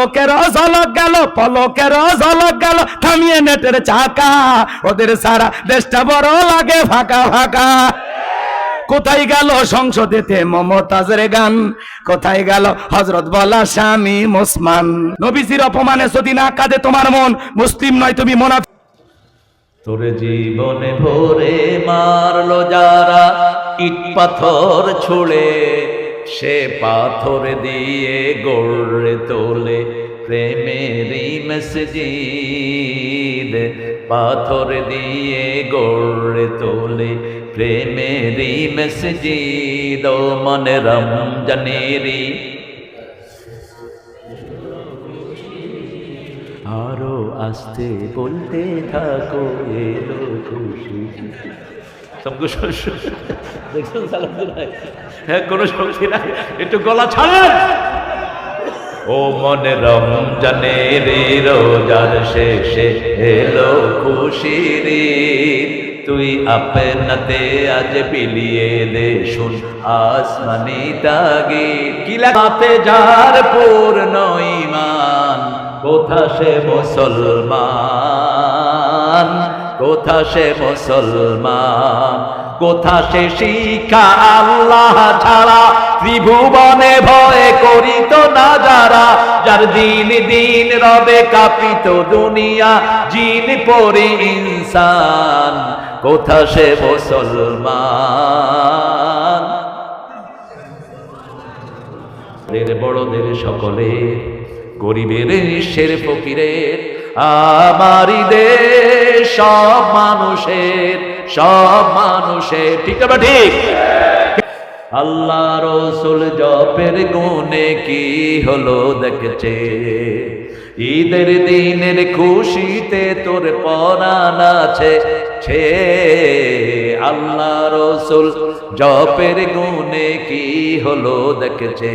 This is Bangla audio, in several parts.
পলকের ঝলক গেল, পলকের ঝলক গেল, থামিয়ে নেটের চাকা। ওদের সারা দেশটা বড় লাগে ফাঁকা ফাঁকা। কোথায় গেল সংসদেতে মমতাজের গান? কোথায় গেল হজরত বলা স্বামী মুসমান? নবীজির অপমানে যদি না কাঁদে তোমার মন, মুসলিম নয় তুমি মোনা তোর জীবনে ভোরে মারলো যারা ইট পাথর ছুড়ে, সে পাথর দিয়ে গড়ে তোলে প্রেমেরই মসজিদ, পাথর দিয়ে গড়ে তোলে প্রেমেরই মসজিদ, ও মনে রমজানেরই আরও আসতে বলতে থাকো, এলো খুশি। দেখছেন হ্যাঁ কোনো শক্তি নাই। একটু গলা ছাড়েন। ও মনে রমজানে রে রোজার শেষে খুশির ঈদ। তুই আপনাতে আজ বিলিয়ে দে শুন আসমানি তাগি কি লাগাতে যার পূর্ণ ইমান কোথা সে মুসলমান কোথা সে মুসলমান? কোথা সে শিক্ষা আল্লাহ ছাড়া? ত্রিভুবনে ভয় করিত না যারা? যার দিন দিন রবে কাপিত দুনিয়া, জিন পরি ইনসান। কোথা সে মুসলমান? দের বড়দের সকলে, গরিবের নিঃস্বের ফকিরের আমারই দেশ, সব মানুষের সব মানুষের। ঠিক না ঠিক? আল্লাহ রসুল জপের গুণে কি হলো দেখছে? ঈদের দিনের খুশিতে তোর পরাণ আছে। ছে, আল্লাহ রসুল জপের গুণে কি হলো দেখছে?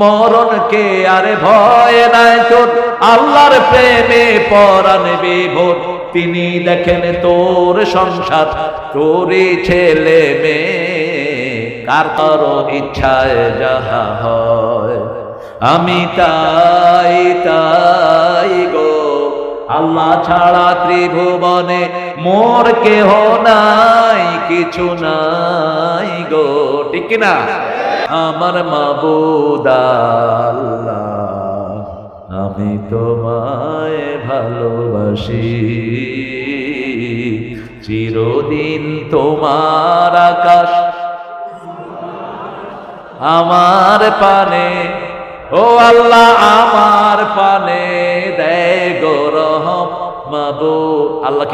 মরণকে আরে ভয় নাই তোর। আল্লাহর প্রেমে পরাণ বিভোর তিনি দেখেন তোর সংসার, তোরই ছেলে মেয়ে। কার কারও ইচ্ছায় যাহা হয়, আমি তাই তাই গো। আল্লাহ ছাড়া ত্রিভুবনে মোর কেহ নাই, কিছু নাই গো। ঠিক না আমার মাবুদ আল্লাহ, আমি তোমায় ভালোবাসি। চিরদিন তোমার আকাশ আমার পানে, ও আল্লাহ আমার পানে দেয় গো রহম মাবু আল্লাহ